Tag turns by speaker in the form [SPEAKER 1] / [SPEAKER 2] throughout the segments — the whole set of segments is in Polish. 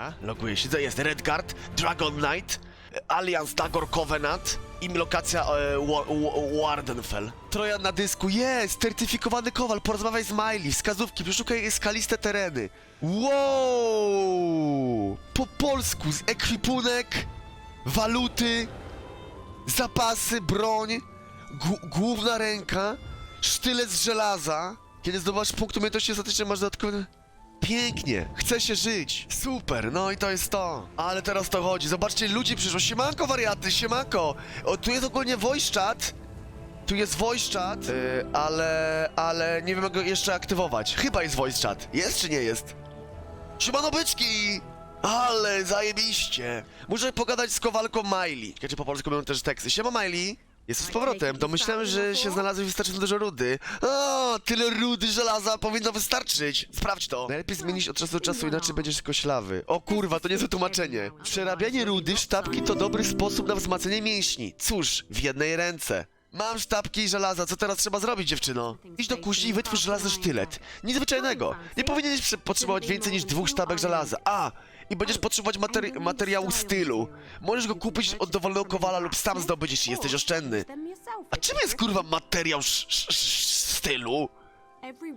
[SPEAKER 1] Dobra, loguję się. To jest Redguard, Dragon Knight, Alliance Dagor Covenant i lokacja e, Wa- Wa- Wardenfell. Trojan na dysku, jest! Certyfikowany kowal, porozmawiaj z Miley, wskazówki, przeszukaj skaliste tereny. Wow! Po polsku, z ekwipunek, waluty, zapasy, broń, gł- główna ręka, sztylet z żelaza. Kiedy zdobywasz punkt umiejętności ostatecznie masz dodatkowy... Pięknie, chce się żyć, super, no i to jest to. Ale teraz to chodzi, zobaczcie, ludzie przyszło, siemanko wariaty, siemanko. O, tu jest ogólnie voice chat, tu jest voice chat, yy, ale, ale nie wiem jak go jeszcze aktywować. Chyba jest voice chat, jest czy nie jest? Siemano byczki! Ale zajebiście! Muszę pogadać z kowalką Miley. Czekajcie, po polsku będą też teksty. Siema Miley! Jestem z powrotem. Domyślałem, że się znalazło wystarczająco dużo rudy. O, tyle rudy żelaza powinno wystarczyć. Sprawdź to. Najlepiej zmienić od czasu do czasu, inaczej będziesz koślawy. O kurwa, to niezłe tłumaczenie. Przerabianie rudy w sztabki to dobry sposób na wzmacnianie mięśni. Cóż, w jednej ręce. Mam sztabki i żelaza, co teraz trzeba zrobić, dziewczyno? Idź do kuźni i wytwórz żelazny sztylet. Nic zwyczajnego. Nie powinieneś prze- potrzebować więcej niż dwóch sztabek żelaza. A! I będziesz potrzebować materi materiału stylu. Możesz go kupić od dowolnego kowala lub sam zdobyć, jeśli jesteś oszczędny. A czym jest kurwa materiał stylu?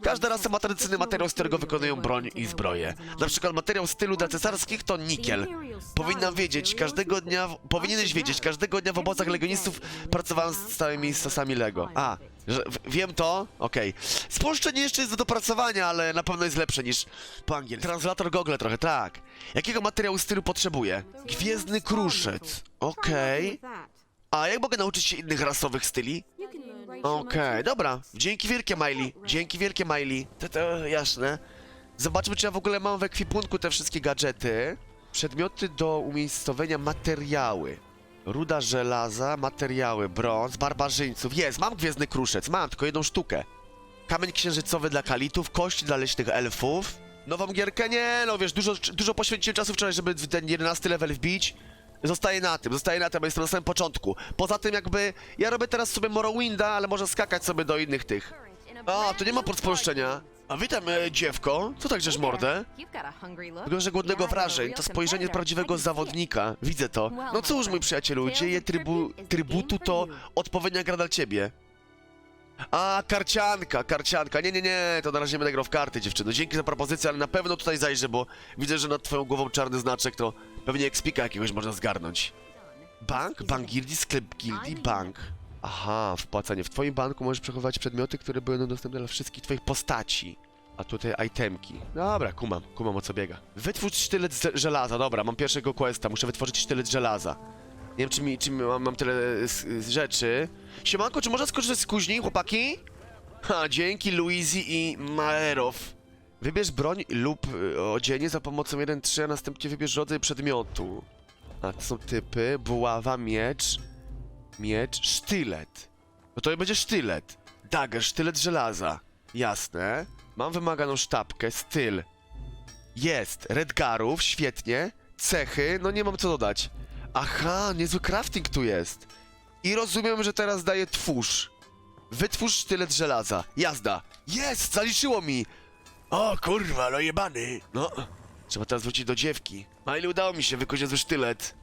[SPEAKER 1] Każda rasa ma tradycyjny materiał, z którego wykonują broń i zbroje. Na przykład materiał stylu dla cesarskich to nikiel. Powinnam wiedzieć, każdego dnia, w- powinieneś wiedzieć, każdego dnia w obozach legionistów pracowałem z stałymi stosami Lego. A, że, w, wiem to? Okej. Spolszczenie jeszcze jest do dopracowania, ale na pewno jest lepsze niż po angielsku. Translator Google trochę, tak. Jakiego materiału stylu potrzebuję? Gwiezdny kruszec. Okej. A jak mogę nauczyć się innych rasowych styli? Okej, dobra. Dzięki wielkie, Miley. Dzięki wielkie, Miley. To, to jasne. Zobaczmy, czy ja w ogóle mam w ekwipunku te wszystkie gadżety. Przedmioty do umiejscowienia materiały. Ruda żelaza, materiały, brąz, barbarzyńców. Jest, mam gwiezdny kruszec, mam tylko jedną sztukę. Kamień księżycowy dla kalitów, kości dla leśnych elfów. Nową gierkę? Nie, no wiesz, dużo, dużo poświęciłem czasu wczoraj, żeby ten 11 level wbić. Zostaję na tym, zostaję na tym, bo jestem na samym początku. Poza tym jakby, ja robię teraz sobie Morrowinda, ale może skakać sobie do innych tych. A, tu nie ma podspolszczenia. A witam, e, dziewko. Co tak mordę? Że głodnego wrażeń, to spojrzenie prawdziwego zawodnika. Widzę to. No cóż, mój przyjacielu, dzieje trybu, trybutu to odpowiednia gra dla ciebie. A, karcianka, karcianka. Nie, nie, nie, to na razie będę grał w karty, dziewczyno. Dzięki za propozycję, ale na pewno tutaj zajrzę, bo widzę, że nad twoją głową czarny znaczek, to pewnie ekspika jakiegoś można zgarnąć. Bank? Bank gildii, sklep gildii, bank. Aha, wpłacanie. W twoim banku możesz przechowywać przedmioty, które będą dostępne dla wszystkich twoich postaci. A tutaj itemki. Dobra, kumam, kumam o co biega. Wytwórz sztylet żelaza, dobra, mam pierwszego questa, muszę wytworzyć sztylet żelaza. Nie wiem, czy, mi, czy mam, mam tyle z, z rzeczy. Siemanko, czy można skorzystać z kuźni, chłopaki? Ha, dzięki Luizi i Maerow. Wybierz broń lub y, odzienie za pomocą 1-3, a następnie wybierz rodzaj przedmiotu. A to są typy, buława, miecz, miecz, sztylet. No to będzie sztylet. Dagger, sztylet żelaza. Jasne. Mam wymaganą sztabkę, styl. Jest. Redgarów, świetnie. Cechy, no nie mam co dodać. Aha, niezły crafting tu jest. I rozumiem, że teraz daję twórz. Wytwórz sztylet żelaza. Jazda. Jest, zaliczyło mi. O kurwa, no jebany. No, trzeba teraz wrócić do dziewki. A ile udało mi się wykonać zły sztylet.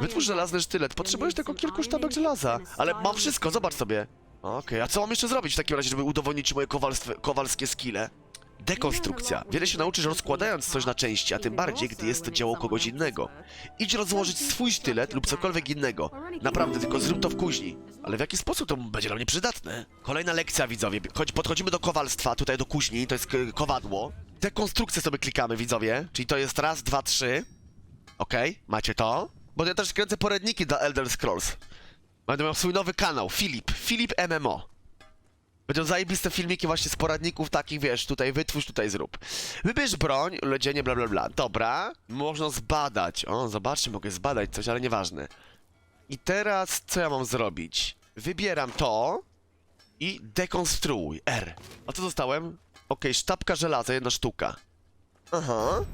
[SPEAKER 1] Wytwórz żelazny sztylet. Potrzebujesz tylko kilku sztabek żelaza. Ale mam wszystko, zobacz sobie. Okej, a co mam jeszcze zrobić w takim razie, żeby udowodnić moje kowalskie skille? Dekonstrukcja. Wiele się nauczysz rozkładając coś na części, a tym bardziej, gdy jest to dzieło kogoś innego. Idź rozłożyć swój sztylet lub cokolwiek innego. Naprawdę, tylko zrób to w kuźni. Ale w jaki sposób to będzie dla mnie przydatne? Kolejna lekcja, widzowie. Chodź, podchodzimy do kowalstwa, tutaj do kuźni, to jest k- kowadło. Dekonstrukcję sobie klikamy, widzowie. Czyli to jest raz, dwa, trzy. Okej, macie to? Bo ja też kręcę poradniki dla Elder Scrolls. Będę miał swój nowy kanał, Filip. Filip MMO. Będą zajebiste filmiki właśnie z poradników takich, wiesz, tutaj wytwórz, tutaj zrób. Wybierz broń, leczenie, bla bla bla. Dobra, można zbadać. O, zobaczcie, mogę zbadać coś, ale nieważne. I teraz co ja mam zrobić? Wybieram to i dekonstruuj. R. A co dostałem? Okej, sztabka żelaza, jedna sztuka. Aha.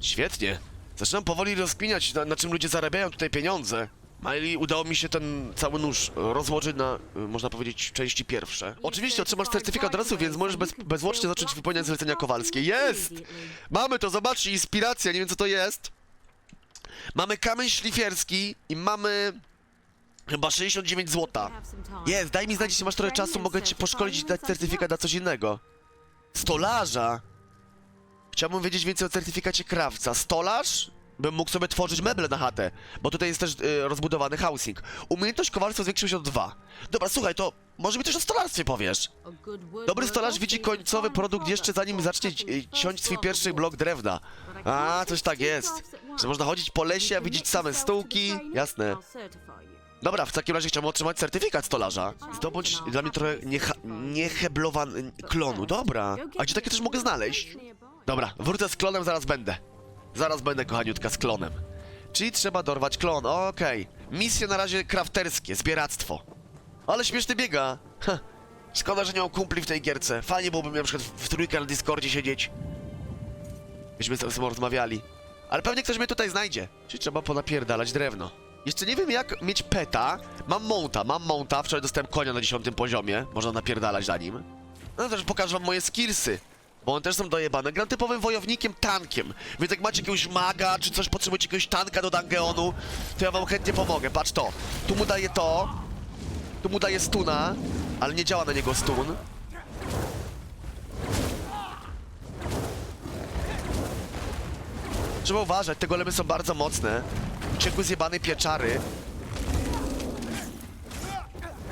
[SPEAKER 1] Świetnie. Zaczynam powoli rozkminiać, na, na czym ludzie zarabiają tutaj pieniądze. I udało mi się ten cały nóż rozłożyć na, y, można powiedzieć, części pierwsze. Oczywiście otrzymasz certyfikat od razu, więc możesz bez, bezwłocznie zacząć wypełniać zlecenia kowalskie. Jest! Mamy to, zobaczcie, inspiracja, nie wiem co to jest. Mamy kamień szlifierski i mamy chyba 69 złota. Jest, daj mi znać, jeśli masz trochę czasu, mogę ci poszkolić i dać certyfikat na coś innego. Stolarza! Chciałbym wiedzieć więcej o certyfikacie krawca. Stolarz? Bym mógł sobie tworzyć meble na chatę, bo tutaj jest też y, rozbudowany housing. Umiejętność kowarstwa zwiększyła się o dwa. Dobra, słuchaj, to może mi też o stolarstwie powiesz. Dobry stolarz widzi końcowy produkt jeszcze zanim zacznie y, ciąć swój pierwszy blok drewna. A, coś tak jest. Że można chodzić po lesie, a widzieć same stółki. Jasne. Dobra, w takim razie chciałbym otrzymać certyfikat stolarza. Zdobądź dla mnie trochę niecha- nieheblowany klonu. Dobra. A gdzie takie też mogę znaleźć? Dobra, wrócę z klonem, zaraz będę. Zaraz będę, kochaniutka, z klonem. Czyli trzeba dorwać klon, okej. Misje na razie krafterskie, zbieractwo. Ale śmieszny biega. Ha. Szkoda, że nie mam kumpli w tej gierce. Fajnie byłoby mi na przykład w, w trójkę na Discordzie siedzieć. Byśmy ze sobą rozmawiali. Ale pewnie ktoś mnie tutaj znajdzie. Czyli trzeba ponapierdalać drewno. Jeszcze nie wiem jak mieć peta. Mam monta, mam monta. Wczoraj dostałem konia na 10 poziomie. Można napierdalać na nim. No też pokażę wam moje skillsy. Bo one też są dojebane. Gram typowym wojownikiem, tankiem. Więc jak macie jakiegoś maga, czy coś potrzebujecie jakiegoś tanka do Dangeonu, to ja wam chętnie pomogę. Patrz to. Tu mu daję to. Tu mu daję stuna, ale nie działa na niego stun. Trzeba uważać, te golemy są bardzo mocne. Uciekły z jebanej pieczary.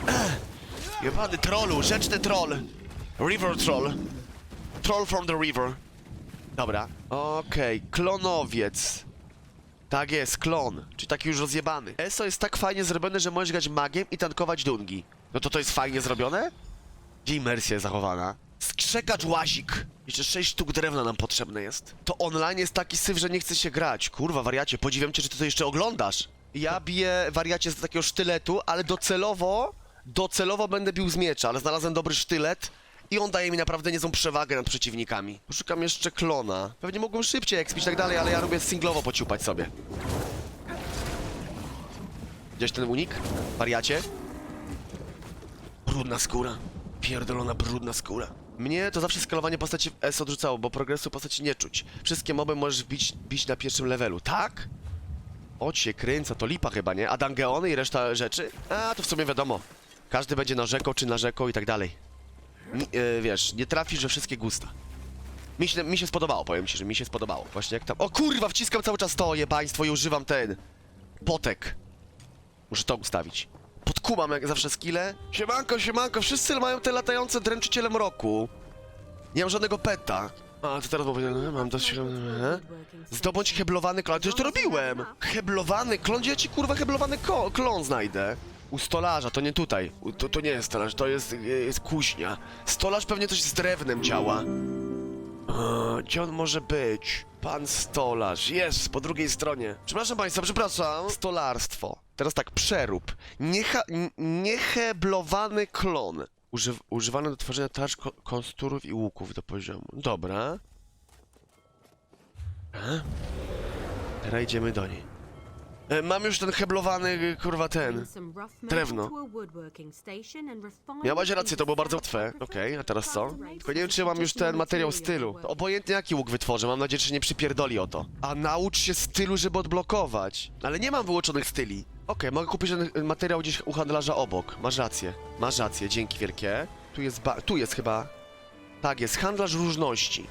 [SPEAKER 1] Jebany trollu, rzeczny troll. River troll. Troll from the river. Dobra. Okej, klonowiec. Tak jest, klon. Czyli taki już rozjebany. ESO jest tak fajnie zrobione, że możesz grać magiem i tankować dungi. No to to jest fajnie zrobione? Gdzie imersja jest zachowana? Skrzekacz łazik! Jeszcze 6 sztuk drewna nam potrzebne jest. To online jest taki syf, że nie chce się grać. Kurwa, wariacie, podziwiam cię, że ty to jeszcze oglądasz. Ja biję wariacie z takiego sztyletu, ale docelowo, docelowo będę bił z miecza, ale znalazłem dobry sztylet i on daje mi naprawdę niezłą przewagę nad przeciwnikami. Poszukam jeszcze klona. Pewnie mógłbym szybciej expić i tak dalej, ale ja lubię singlowo pociupać sobie. Gdzieś ten unik? Wariacie? Brudna skóra. Pierdolona brudna skóra. Mnie to zawsze skalowanie postaci w S odrzucało, bo progresu postaci nie czuć. Wszystkie moby możesz bić, bić na pierwszym levelu, tak? O cię kręca, to lipa chyba, nie? A Dangeony i reszta rzeczy? A, to w sumie wiadomo. Każdy będzie narzekał czy narzekał i tak dalej. E, wiesz, nie trafisz we wszystkie gusta. Mi się, mi się spodobało, powiem ci, że mi się spodobało. Właśnie jak tam... O kurwa, wciskam cały czas to, jebaństwo i używam ten... Potek. Muszę to ustawić. Podkumam jak zawsze skille. Siemanko, siemanko, wszyscy mają te latające dręczyciele mroku. Nie mam żadnego peta. A, to teraz mówię, mam dość... e? Zdobądź heblowany klon, to już to robiłem! Heblowany klon, gdzie ja ci kurwa heblowany klon znajdę? U stolarza, to nie tutaj. U, to, to nie jest stolarz, to jest, e, jest kuźnia. Stolarz pewnie coś z drewnem działa. Gdzie on może być? Pan stolarz, jest po drugiej stronie. Przepraszam państwa, przepraszam. Stolarstwo. Teraz tak, przerób. Niecha, nieheblowany klon. Używ, używany do tworzenia tarcz, ko konsturów i łuków do poziomu. Dobra. A? Teraz idziemy do niej. E, mam już ten heblowany, y, kurwa, ten. Drewno. Miałaś rację, to było bardzo łatwe. Okej, a teraz co? Tylko nie wiem, czy mam już ten materiał stylu. Obojętnie jaki łuk wytworzę, mam nadzieję, że się nie przypierdoli o to. A naucz się stylu, żeby odblokować. Ale nie mam wyłączonych styli. Okej, mogę kupić ten y, materiał gdzieś u handlarza obok. Masz rację. Masz rację, dzięki wielkie. Tu jest ba... tu jest chyba... Tak jest, handlarz różności.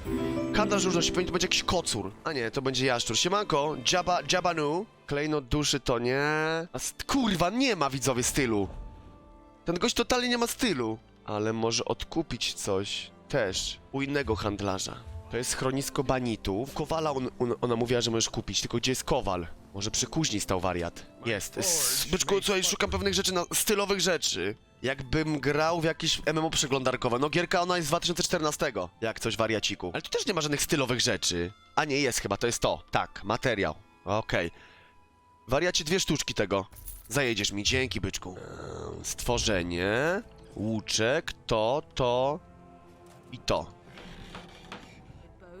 [SPEAKER 1] Handlarz różności, powinien to być jakiś kocur. A nie, to będzie jaszczur. Siemanko, Jabba, Jabanu. Klejnot duszy to nie. A kurwa, nie ma widzowie stylu. Ten gość totalnie nie ma stylu. Ale może odkupić coś też u innego handlarza. To jest schronisko banitów. Kowala on, on, ona mówiła, że możesz kupić, tylko gdzie jest kowal? Może przy kuźni stał wariat. Jest. S- Byczku, co, szukam pewnych rzeczy, na, stylowych rzeczy. Jakbym grał w jakieś MMO przeglądarkowe. No gierka ona jest z 2014. Jak coś wariaciku. Ale tu też nie ma żadnych stylowych rzeczy. A nie, jest chyba, to jest to. Tak, materiał. Okej. Wariacie dwie sztuczki tego. Zajedziesz mi, dzięki byczku. Stworzenie, łuczek, to, to i to.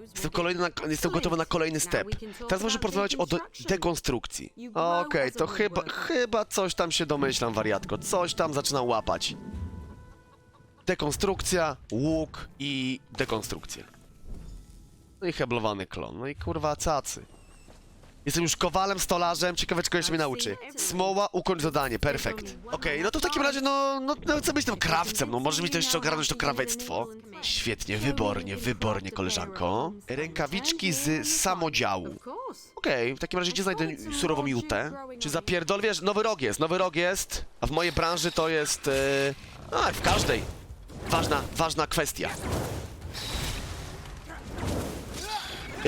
[SPEAKER 1] Jestem, kolejny na, jestem gotowy na kolejny step. Teraz możemy porozmawiać o dekonstrukcji. Okej, to chyba, chyba coś tam się domyślam, wariatko. Coś tam zaczynam łapać. Dekonstrukcja, łuk i dekonstrukcja. No i heblowany klon. No i kurwa cacy. Jestem już kowalem, stolarzem, ciekawe czego jeszcze mnie nauczy. Smoła, ukończ zadanie, perfekt. Okej, no to w takim razie, no, no, no co być tym krawcem, no może mi to jeszcze ogarnąć to krawectwo. Świetnie, wybornie, wybornie, koleżanko. Rękawiczki z samodziału. Okej, w takim razie gdzie znajdę surową jutę? Czy zapierdol, wiesz, nowy rok jest, nowy rok jest, a w mojej branży to jest, e... a, w każdej. Ważna, ważna kwestia.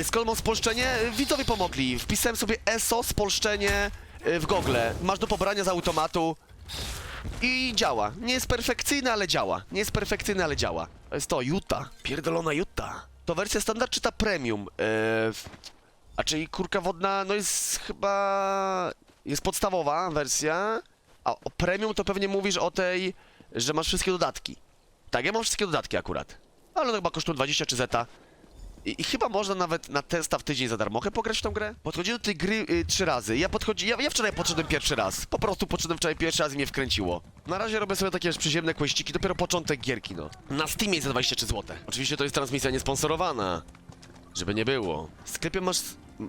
[SPEAKER 1] Z kolmą spolszczenie widzowie pomogli. Wpisałem sobie ESO spolszczenie y, w Google. Masz do pobrania z automatu i działa. Nie jest perfekcyjne, ale działa. Nie jest perfekcyjne, ale działa. To jest to, Utah. Pierdolona Utah. To wersja standard czy ta premium? W- a czyli kurka wodna, no jest chyba... Jest podstawowa wersja, a o premium to pewnie mówisz o tej, że masz wszystkie dodatki. Tak, ja mam wszystkie dodatki akurat. Ale to chyba kosztuje 20 czy zeta. I, I chyba można nawet na testa w tydzień za darmochę pograć w tą grę. Podchodziłem do tej gry y, trzy razy. Ja podchodzi, ja, ja wczoraj podszedłem pierwszy raz. Po prostu podszedłem wczoraj pierwszy raz i mnie wkręciło. Na razie robię sobie takie przyziemne kłeściki, dopiero początek gierki, no. Na Steamie jest za 23 zł. Oczywiście to jest transmisja niesponsorowana. Żeby nie było. W sklepie masz...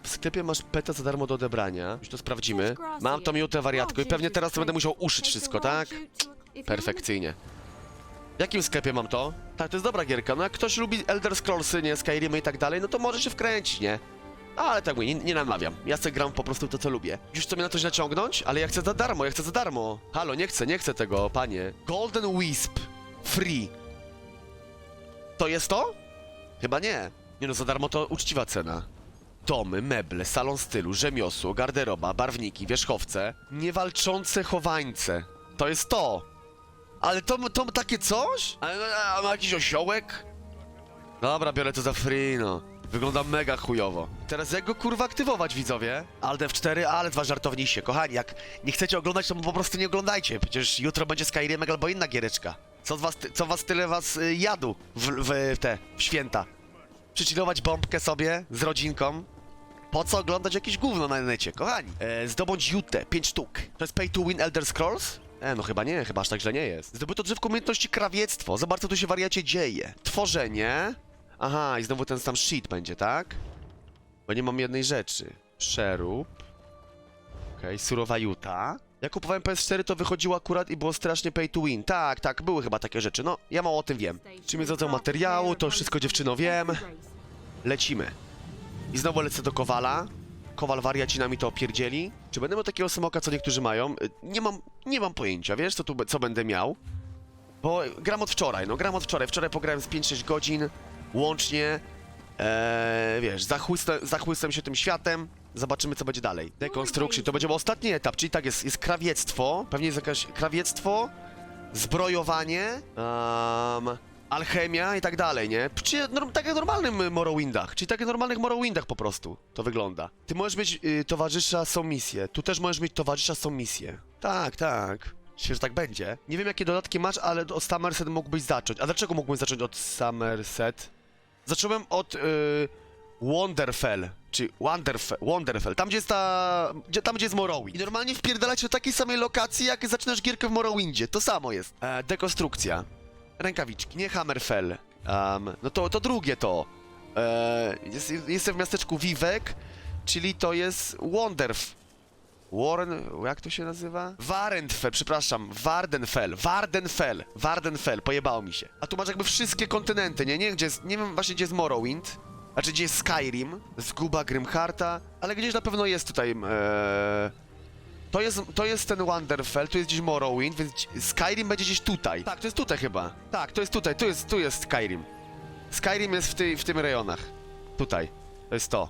[SPEAKER 1] W sklepie masz peta za darmo do odebrania. Już to sprawdzimy. Mam tą miutę wariatko i pewnie teraz będę musiał uszyć wszystko, tak? Perfekcyjnie. W jakim sklepie mam to? Tak, to jest dobra gierka. No jak ktoś lubi Elder Scrollsy, nie, Skyrimy i tak dalej, no to może się wkręcić, nie? Ale tak mówię, nie, nie namawiam. Ja sobie gram po prostu to, co lubię. Już chcę mnie na coś naciągnąć? Ale ja chcę za darmo, ja chcę za darmo. Halo, nie chcę, nie chcę tego, panie. Golden Wisp. Free. To jest to? Chyba nie. Nie no, za darmo to uczciwa cena. Domy, meble, salon stylu, rzemiosło, garderoba, barwniki, wierzchowce, niewalczące chowańce. To jest to. Ale to, to takie coś? Ale a ma jakiś osiołek? Dobra, biorę to za free, no. Wygląda mega chujowo. Teraz jak go kurwa aktywować, widzowie? Alt F4, ale dwa żartownisie. Kochani, jak nie chcecie oglądać, to po prostu nie oglądajcie. Przecież jutro będzie Skyrim albo inna giereczka. Co, was, co was tyle was y, jadł w, w te w święta? Przychillować bombkę sobie z rodzinką. Po co oglądać jakieś gówno na necie, kochani? E, zdobądź jutę, 5 sztuk. To jest pay to win Elder Scrolls? E, no chyba nie, chyba aż tak źle nie jest. Zdobyto drzewko umiejętności krawiectwo. Zobacz, co tu się wariacie dzieje. Tworzenie. Aha, i znowu ten sam shit będzie, tak? Bo nie mam jednej rzeczy. Przerób. Okej, surowa juta. Jak kupowałem PS4, to wychodziło akurat i było strasznie pay to win. Tak, tak, były chyba takie rzeczy. No, ja mało o tym wiem. Czym jest rodzaj materiału, to wszystko dziewczyno wiem. Lecimy. I znowu lecę do Kowala. Kowal wariacinami to opierdzieli. Czy będę miał takiego smoka, co niektórzy mają? Y, Nie mam, nie mam pojęcia, wiesz, co tu, co będę miał? Bo gram od wczoraj, no gram od wczoraj. Wczoraj pograłem z 5-6 godzin łącznie. Eee, wiesz, zachłysnę, zachłysnę się tym światem. Zobaczymy, co będzie dalej. Dekonstrukcji, to będzie ostatni etap, czyli tak, jest, jest krawiectwo. Pewnie jest jakieś krawiectwo, zbrojowanie, um, alchemia i tak dalej, nie? Czyli norm, tak jak w normalnym Morrowindach, czyli tak jak w normalnych Morrowindach po prostu to wygląda. Ty możesz mieć y, towarzysza, są misje. Tu też możesz mieć towarzysza, są misje. Tak, tak. Myślę, że tak będzie. Nie wiem, jakie dodatki masz, ale od Somerset mógłbyś zacząć. A dlaczego mógłbym zacząć od Somerset? Zacząłem od y, Wonderfell, czy Wonderfell, Wonderfell, tam gdzie jest ta, gdzie, tam gdzie jest Morrowind. I normalnie wpierdalać do takiej samej lokacji, jak zaczynasz gierkę w Morrowindzie, to samo jest. E, dekonstrukcja, rękawiczki, nie Hammerfell, um, no to, to drugie to. E, jest, jestem w miasteczku Vivek, czyli to jest Wonderf. Warren, jak to się nazywa? Warentfell, przepraszam, Wardenfell, Wardenfell, Wardenfell, pojebało mi się. A tu masz jakby wszystkie kontynenty, nie? Nie, gdzie jest, nie wiem właśnie gdzie jest Morrowind, znaczy gdzie jest Skyrim, Zguba Grimharta, ale gdzieś na pewno jest tutaj, eee... To jest, to jest ten Wanderfell, tu jest gdzieś Morrowind, więc Skyrim będzie gdzieś tutaj. Tak, to jest tutaj chyba. Tak, to jest tutaj, tu jest, tu jest Skyrim. Skyrim jest w, tej, w tym rejonach. Tutaj. To jest to.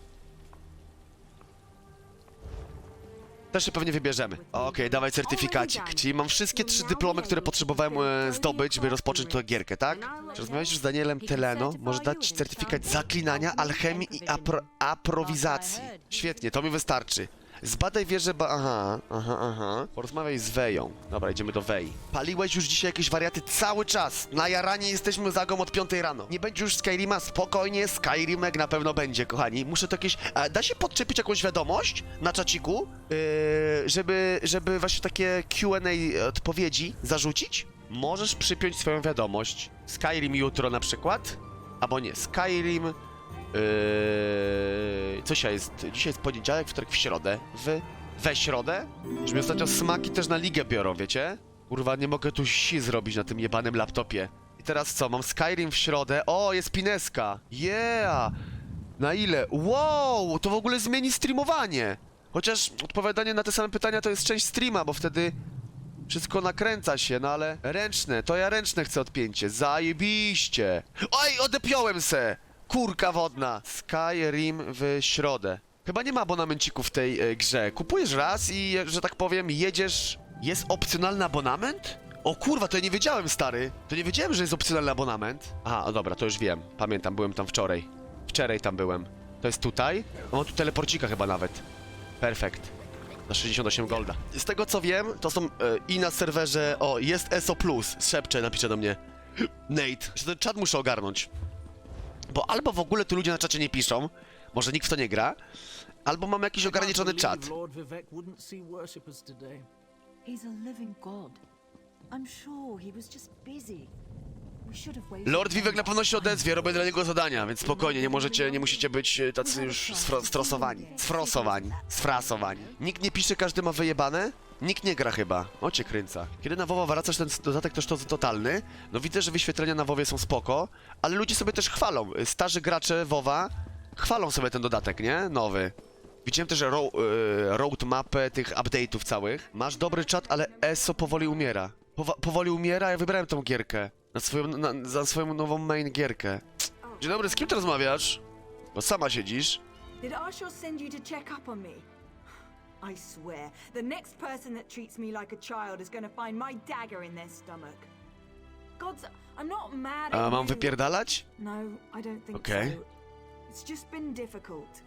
[SPEAKER 1] Też się pewnie wybierzemy. Okej, dawaj certyfikacik. Czyli mam wszystkie trzy dyplomy, które potrzebowałem e, zdobyć, by rozpocząć tę gierkę, tak? Czy rozmawiałeś już z Danielem Teleno? Może dać ci certyfikat zaklinania, alchemii i apro aprowizacji. Świetnie, to mi wystarczy. Zbadaj wieżę ba... Aha, aha, aha. Porozmawiaj z Weją. Dobra, idziemy do Wej. Paliłeś już dzisiaj jakieś wariaty cały czas. Na jaranie jesteśmy zagą od 5 rano. Nie będzie już Skyrima, spokojnie, Skyrimek na pewno będzie, kochani. Muszę to jakieś... A, da się podczepić jakąś wiadomość na czaciku? Yy, żeby, żeby właśnie takie Q&A odpowiedzi zarzucić? Możesz przypiąć swoją wiadomość. Skyrim jutro na przykład? Albo nie, Skyrim... Yy, co dzisiaj jest? Dzisiaj jest poniedziałek, wtorek w środę. W... We środę? Że mi ostatnio smaki też na ligę biorą, wiecie? Kurwa, nie mogę tu si zrobić na tym jebanym laptopie. I teraz co? Mam Skyrim w środę. O, jest Pineska! Yeah! Na ile? Wow! To w ogóle zmieni streamowanie! Chociaż odpowiadanie na te same pytania to jest część streama, bo wtedy wszystko nakręca się, no ale ręczne, to ja ręczne chcę odpięcie. Zajebiście! Oj, odepiąłem se! Kurka wodna. Skyrim w środę. Chyba nie ma abonamencików w tej e, grze. Kupujesz raz i, e, że tak powiem, jedziesz... Jest opcjonalny abonament? O kurwa, to ja nie wiedziałem, stary. To nie wiedziałem, że jest opcjonalny abonament. Aha, o dobra, to już wiem. Pamiętam, byłem tam wczoraj. Wczoraj tam byłem. To jest tutaj? O, tu teleporcika chyba nawet. Perfekt. Na 68 golda. Z tego co wiem, to są e, i na serwerze. O, jest ESO. Szepcze, napisze do mnie. Nate. Że ten czat muszę ogarnąć. Bo albo w ogóle tu ludzie na czacie nie piszą, może nikt w to nie gra, albo mamy jakiś ograniczony czat.
[SPEAKER 2] Lord Vivek wouldn't see worshippers today.
[SPEAKER 3] He's a living god. I'm sure he was just busy. We should have waited.
[SPEAKER 1] Lord Vivek na pewno się odezwie, robię dla niego zadania, więc spokojnie, nie możecie, nie musicie być e, tacy już strosowani. Sfrosowani. Sfrasowani. Nikt nie pisze, każdy ma wyjebane? Nikt nie gra chyba. O cię kręca. Kiedy na WoWa wracasz ten dodatek też to totalny, no widzę, że wyświetlenia na WoWie są spoko, ale ludzie sobie też chwalą. Starzy gracze WoWa chwalą sobie ten dodatek, nie? Nowy. Widziałem też ro, e, roadmapę tych update'ów całych. Masz dobry czat, ale ESO powoli umiera. Powa powoli umiera, ja wybrałem tą gierkę. Na swoją, na, za swoją nową main gierkę. Dzień dobry, z kim ty rozmawiasz? Bo sama siedzisz.
[SPEAKER 4] Did Arshel send you to check up on me? I swear, the next person that treats me like a child is gonna find my dagger in their stomach. Gods, I'm not mad at
[SPEAKER 1] A mam
[SPEAKER 4] you.
[SPEAKER 1] wypierdalać?
[SPEAKER 4] No, I don't think
[SPEAKER 1] Okay.
[SPEAKER 4] so. It's just been difficult.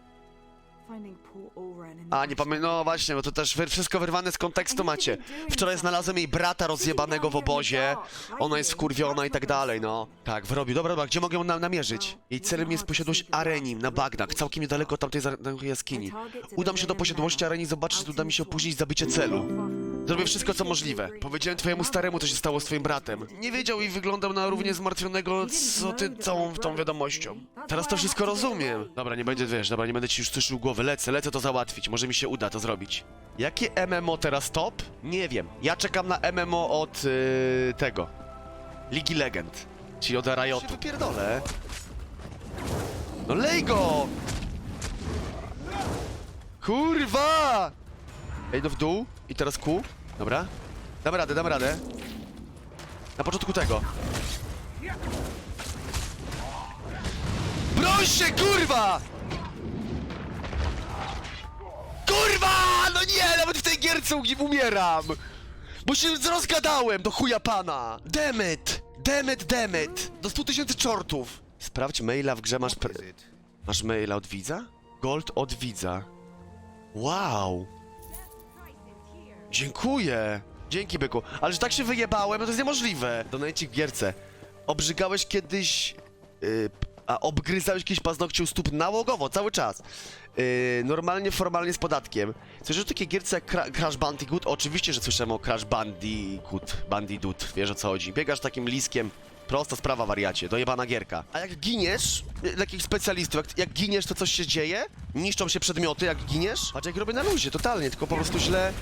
[SPEAKER 1] A, nie pamiętam, no właśnie, bo to też wy, wszystko wyrwane z kontekstu macie. Wczoraj znalazłem jej brata rozjebanego w obozie, ona jest wkurwiona i tak dalej, no. Tak, wyrobił. Dobra, dobra, gdzie mogę ją nam namierzyć? Jej celem jest posiadłość Arenim na bagnach, całkiem niedaleko od tamtej za- jaskini. Udam się do posiadłości Areni, zobaczyć, czy uda mi się opóźnić zabicie celu. Zrobię wszystko, co możliwe. Powiedziałem twojemu staremu, co się stało z twoim bratem. Nie wiedział i wyglądał na równie zmartwionego, co ty całą tą wiadomością. Teraz to wszystko rozumiem. Dobra, nie będzie, wiesz, dobra, nie będę ci już suszył głowy. Lecę, lecę to załatwić. Może mi się uda to zrobić. Jakie MMO teraz top? Nie wiem. Ja czekam na MMO od yy, tego. Ligi Legend. Czyli od Riotu. Się wypierdolę. No lej go! Kurwa! Ej, no w dół i teraz Q. Dobra. Dam radę, dam radę. Na początku tego. Broń się, kurwa! Kurwa! No nie, nawet w tej gierce umieram! Bo się rozgadałem do chuja pana! Demet! Demet, demet! Do 100 tysięcy czortów! Sprawdź maila w grze, masz... Pre... Masz maila od widza? Gold od widza. Wow! Dziękuję! Dzięki, byku. Ale że tak się wyjebałem, no to jest niemożliwe. Donajcik w gierce. Obrzygałeś kiedyś... Yy, a obgryzałeś kiedyś paznokcie u stóp nałogowo, cały czas. Yy, normalnie, formalnie z podatkiem. Słyszysz o takiej gierce jak Cra Crash Bandicoot? Oczywiście, że słyszałem o Crash Bandicoot. Bandidoot, wiesz o co chodzi. Biegasz takim liskiem. Prosta sprawa, wariacie. Dojebana gierka. A jak giniesz, y, dla jakich specjalistów, jak, jak giniesz, to coś się dzieje? Niszczą się przedmioty, jak giniesz? Patrz, jak robię na luzie, totalnie, tylko po prostu źle...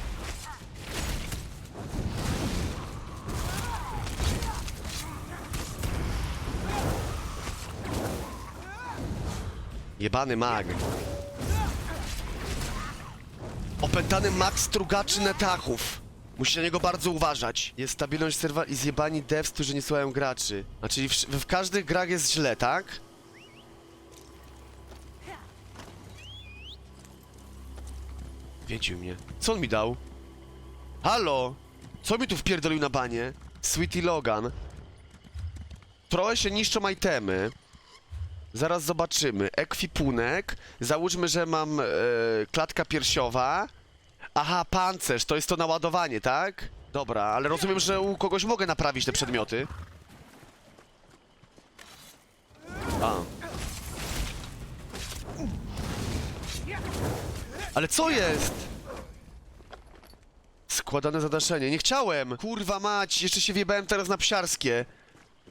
[SPEAKER 1] Jebany mag. Opętany mag strugaczy netachów. Musi na niego bardzo uważać. Jest stabilność serwa i zjebani devs, którzy nie słuchają graczy. A czyli w, w każdych grach jest źle, tak? Wiedził mnie. Co on mi dał? Halo? Co mi tu wpierdolił na banie? Sweetie Logan. Trochę się niszczą itemy. Zaraz zobaczymy. Ekwipunek. Załóżmy, że mam e, klatka piersiowa. Aha, pancerz, to jest to naładowanie, tak? Dobra, ale rozumiem, że u kogoś mogę naprawić te przedmioty. A. Ale co jest? Składane zadaszenie. Nie chciałem! Kurwa mać, jeszcze się wjebałem teraz na psiarskie.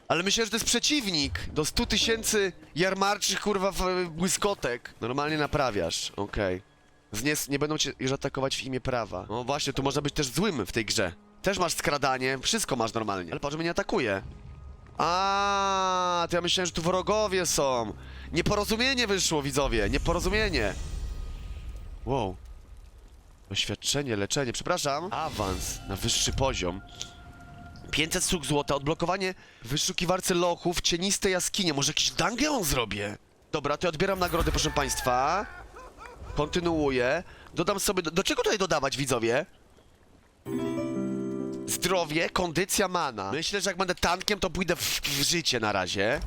[SPEAKER 1] Ale myślę, że to jest przeciwnik do 100 tysięcy jarmarczych, kurwa, błyskotek. Normalnie naprawiasz, okej. Znies nie będą cię już atakować w imię prawa. No właśnie, tu można być też złym w tej grze. Też masz skradanie, wszystko masz normalnie. Ale patrz, że mnie nie atakuje. A, to ja myślałem, że tu wrogowie są. Nieporozumienie wyszło, widzowie, nieporozumienie. Wow. Doświadczenie, leczenie, przepraszam. Awans na wyższy poziom. 500 sztuk złota, odblokowanie w wyszukiwarce lochów, cieniste jaskinie. Może jakiś dungeon zrobię? Dobra, to ja odbieram nagrodę, proszę państwa. Kontynuuję. Dodam sobie... Do, do czego tutaj dodawać, widzowie? Zdrowie, kondycja, mana. Myślę, że jak będę tankiem, to pójdę w, w życie na razie.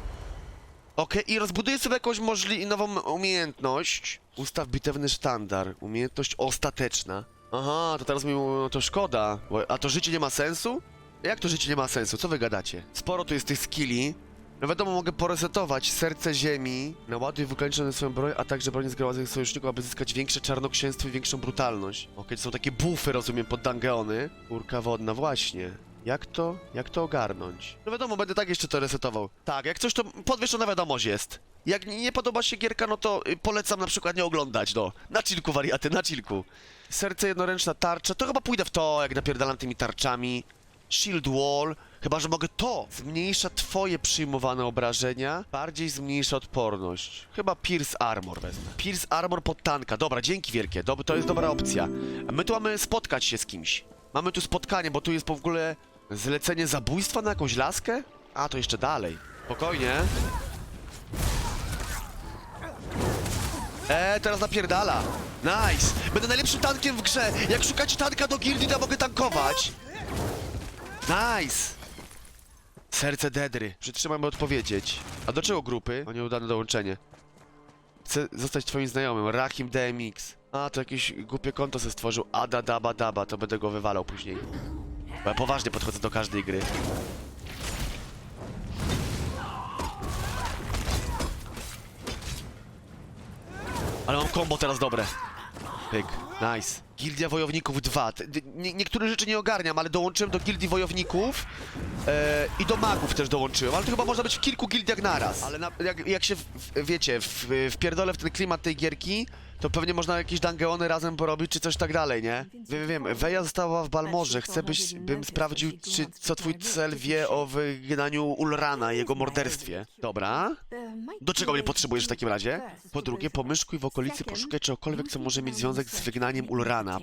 [SPEAKER 1] Okej, i rozbuduję sobie jakąś możli nową umiejętność. Ustaw bitewny sztandar. Umiejętność ostateczna. Aha, to teraz mi no to szkoda. A to życie nie ma sensu? Jak to życie nie ma sensu? Co wy gadacie? Sporo tu jest tych skilli. No wiadomo, mogę poresetować serce ziemi, naładuj wykończone swoją broń, a także broń zgromadzonych sojuszników, aby zyskać większe czarnoksięstwo i większą brutalność. Okej, to są takie buffy, rozumiem, pod dungeony. Kurka wodna, właśnie. Jak to, jak to ogarnąć? No wiadomo, będę tak jeszcze to resetował. Tak, jak coś to podwieszona wiadomość jest. Jak nie podoba się gierka, no to y, polecam na przykład nie oglądać, no. Na chillku wariaty, na chillku. Serce jednoręczna tarcza, to chyba pójdę w to, jak napierdalam tymi tarczami. Shield Wall, chyba że mogę to. Zmniejsza twoje przyjmowane obrażenia, bardziej zmniejsza odporność. Chyba Pierce Armor wezmę. Pierce Armor pod tanka, dobra, dzięki wielkie, Dob to jest dobra opcja. A my tu mamy spotkać się z kimś. Mamy tu spotkanie, bo tu jest w ogóle zlecenie zabójstwa na jakąś laskę? A, to jeszcze dalej. Spokojnie. Eee, teraz napierdala. Nice. Będę najlepszym tankiem w grze. Jak szukacie tanka do gildii, to mogę tankować. Nice! Serce Dedry. Przytrzymam, by odpowiedzieć. A do czego grupy? O nieudane dołączenie. Chcę zostać twoim znajomym. Rahim DMX. A, to jakieś głupie konto se stworzył. Ada Daba Daba. To będę go wywalał później. Bo ja poważnie podchodzę do każdej gry. Ale mam combo teraz dobre. Pyk, nice. Gildia Wojowników 2. Te- d- Nie, niektóre rzeczy nie ogarniam, ale dołączyłem do Gildii Wojowników e, i do magów też dołączyłem, ale to chyba można być w kilku gildiach naraz. Ale na, jak, jak się, w, wiecie, w, wpierdolę w ten klimat tej gierki, to pewnie można jakieś dungeony razem porobić, czy coś tak dalej, nie? Wiem, wiem, Weja została w Balmorze, chcę byś, bym sprawdził, czy co twój cel wie o wygnaniu Ulrana i jego morderstwie. Dobra. Do czego mnie potrzebujesz w takim razie? Po drugie, pomyszkuj w okolicy, poszukaj czegokolwiek, co może mieć związek z wygnaniem Ulrana.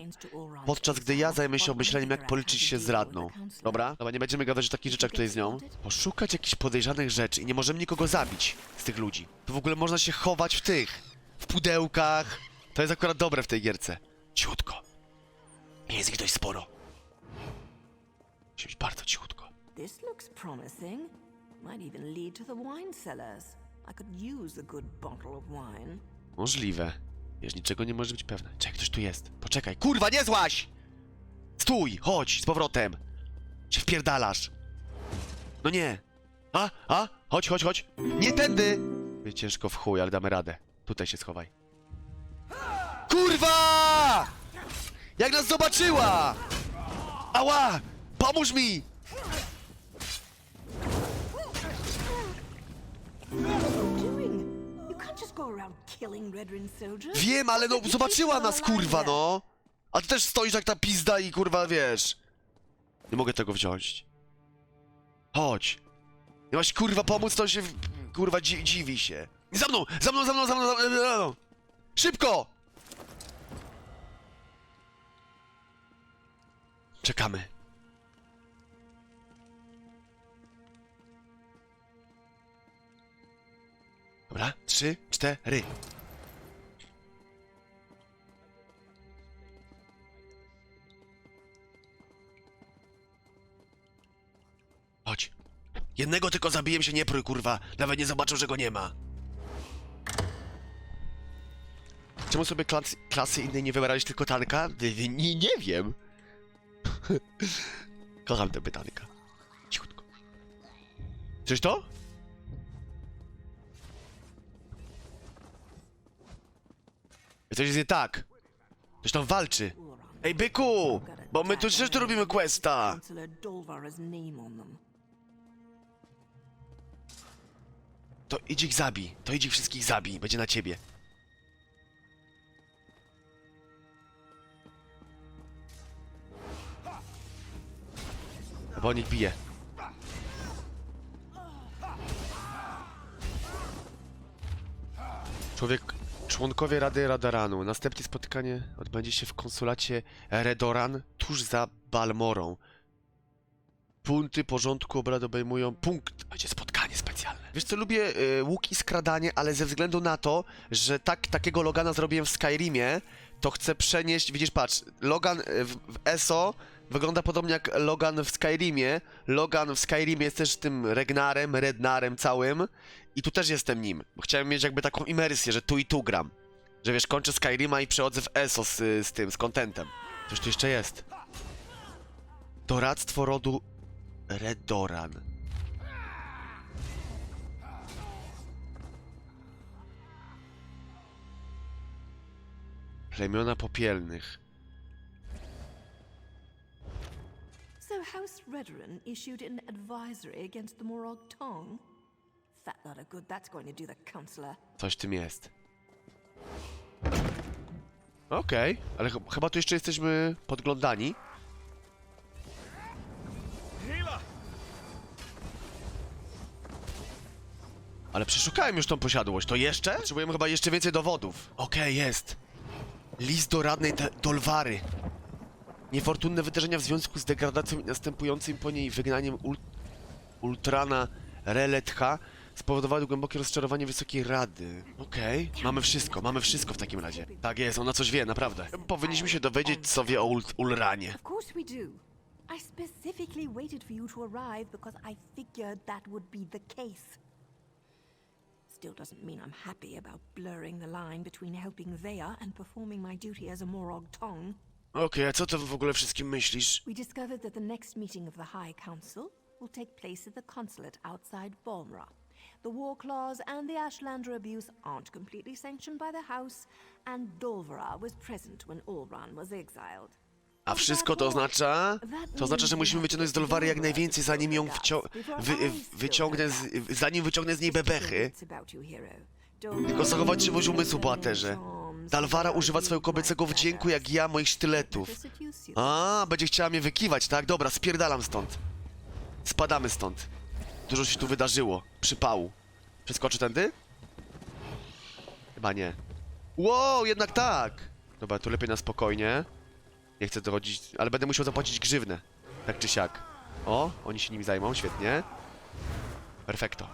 [SPEAKER 1] Podczas gdy ja zajmę się obmyśleniem, jak policzyć się z radną. Dobra? Dobra, nie będziemy gadać o takich rzeczach tutaj z nią. Poszukać jakichś podejrzanych rzeczy i nie możemy nikogo zabić z tych ludzi. To w ogóle można się chować w tych, w pudełkach. To jest akurat dobre w tej gierce. Cichutko. Jest ich dość sporo. Musi być bardzo cichutko.
[SPEAKER 3] This looks promising. Might even lead to the wine cellars. I could use a good bottle of wine.
[SPEAKER 1] Możliwe. Wiesz, niczego nie może być pewne. Czekaj, ktoś tu jest. Poczekaj. Kurwa, nie złaś! Stój! Chodź, z powrotem! Się wpierdalasz! No nie! A, a! Chodź, chodź, chodź! Nie tędy! Będzie ciężko w chuj, ale damy radę. Tutaj się schowaj. Kurwa! Jak nas zobaczyła! Ała! Pomóż mi! Wiem, ale no zobaczyła nas, kurwa, no! A ty też stoisz jak ta pizda i kurwa, wiesz... Nie mogę tego wziąć. Chodź. Nie masz kurwa pomóc, to się kurwa dzi dziwi się. Za mną, za mną, za mną, za mną, za mną! Szybko! Czekamy. Dobra, trzy, cztery. Chodź. Jednego tylko zabiję się, nie prój, kurwa. Nawet nie zobaczą, że go nie ma. Czemu sobie klas klasy innej nie wybrałeś tylko tanka? Nie, nie, wiem. Kocham te pytanka. Cichutko. Czyś to? Coś jest nie tak. Ktoś tam walczy. Ej, byku! Bo my tu też tu robimy questa. To idź ich zabij. To idź ich wszystkich zabij. Będzie na ciebie. Bo on ich bije. Człowiek, członkowie Rady Radaranu. Następnie spotkanie odbędzie się w konsulacie Redoran tuż za Balmorą. Punkty porządku obrad obejmują punkt. Będzie spotkanie specjalne. Wiesz co, lubię y, łuk i skradanie, ale ze względu na to, że tak, takiego Logana zrobiłem w Skyrimie, to chcę przenieść, widzisz, patrz, Logan y, w, w ESO wygląda podobnie jak Logan w Skyrimie. Logan w Skyrimie jest też tym Regnarem, Rednarem całym i tu też jestem nim. Chciałem mieć jakby taką imersję, że tu i tu gram. Że wiesz, kończę Skyrima i przechodzę w ESO z, z tym, z contentem. Coś tu jeszcze jest. Doradztwo rodu Redoran. Plemiona popielnych.
[SPEAKER 3] So House Redoran issued an advisory against the Morag Tong? Fat lot of good that's going to do the councillor.
[SPEAKER 1] Coś w tym jest. Okej, ale ch chyba tu jeszcze jesteśmy podglądani. Ale przeszukałem już tą posiadłość, to jeszcze? Potrzebujemy chyba jeszcze więcej dowodów. Okej, jest. List do radnej Te- Dolwary. Niefortunne wydarzenia w związku z degradacją i następującym po niej wygnaniem ul Ultrana Reletha spowodowały głębokie rozczarowanie Wysokiej Rady. Okej, mamy wszystko, mamy wszystko w takim razie. Tak jest, ona coś wie, naprawdę. Powinniśmy się dowiedzieć, co wie o Ul Ulranie.
[SPEAKER 3] I specifically waited for you to arrive because I figured that would be the case. Still doesn't mean I'm happy about blurring the line between helping Thea and performing my duty as a Morog Tong.
[SPEAKER 1] Okej, a co ty w ogóle wszystkim myślisz?
[SPEAKER 3] We discovered that the next meeting of the High Council will take place at the consulate outside Balmra. The war clause and the Ashlander abuse aren't completely sanctioned by the House, and Dolvara was present when Ulran was exiled.
[SPEAKER 1] A wszystko to oznacza? To oznacza, że musimy wyciągnąć z Dolwary jak najwięcej, zanim ją wcio wy wyciągnę z zanim wyciągnę z niej bebechy. Tylko zachować czegoś umysłu, bohaterze. Dalwara używa swojego kobiecego wdzięku, jak ja moich sztyletów. A, będzie chciała mnie wykiwać, tak? Dobra, spierdalam stąd. Spadamy stąd. Dużo się tu wydarzyło. Przypału. Przeskoczy tędy? Chyba nie. Wow, jednak tak! Dobra, tu lepiej na spokojnie. Nie chcę dochodzić, ale będę musiał zapłacić grzywnę. Tak czy siak. O, oni się nimi zajmą, świetnie. Perfekto.